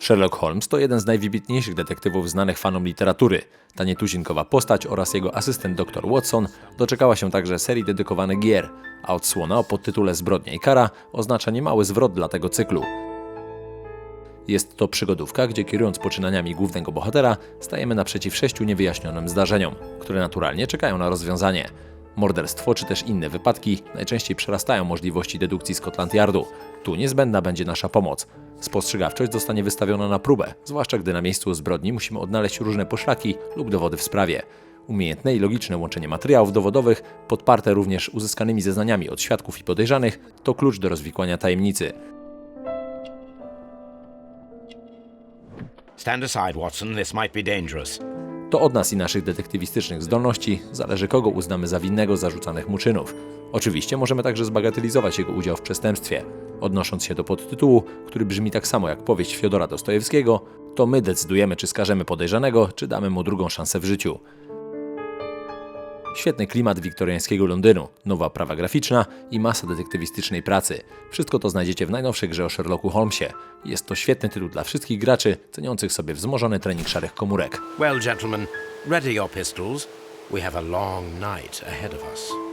Sherlock Holmes to jeden z najwybitniejszych detektywów znanych fanom literatury. Ta nietuzinkowa postać oraz jego asystent dr Watson doczekała się także serii dedykowanych gier, a odsłona o podtytule Zbrodnia i kara oznacza niemały zwrot dla tego cyklu. Jest to przygodówka, gdzie kierując poczynaniami głównego bohatera, stajemy naprzeciw sześciu niewyjaśnionym zdarzeniom, które naturalnie czekają na rozwiązanie. Morderstwo czy też inne wypadki najczęściej przerastają możliwości dedukcji Scotland Yardu. Tu niezbędna będzie nasza pomoc. Spostrzegawczość zostanie wystawiona na próbę, zwłaszcza gdy na miejscu zbrodni musimy odnaleźć różne poszlaki lub dowody w sprawie. Umiejętne i logiczne łączenie materiałów dowodowych, podparte również uzyskanymi zeznaniami od świadków i podejrzanych, to klucz do rozwikłania tajemnicy. Stand aside, Watson. This might be dangerous. To od nas i naszych detektywistycznych zdolności zależy, kogo uznamy za winnego zarzucanych mu czynów. Oczywiście możemy także zbagatelizować jego udział w przestępstwie. Odnosząc się do podtytułu, który brzmi tak samo jak powieść Fiodora Dostojewskiego, to my decydujemy, czy skażemy podejrzanego, czy damy mu drugą szansę w życiu. Świetny klimat wiktoriańskiego Londynu, nowa prawa graficzna i masa detektywistycznej pracy. Wszystko to znajdziecie w najnowszej grze o Sherlocku Holmesie. Jest to świetny tytuł dla wszystkich graczy ceniących sobie wzmożony trening szarych komórek. Well, gentlemen, ready your pistols. We have a long night ahead of us.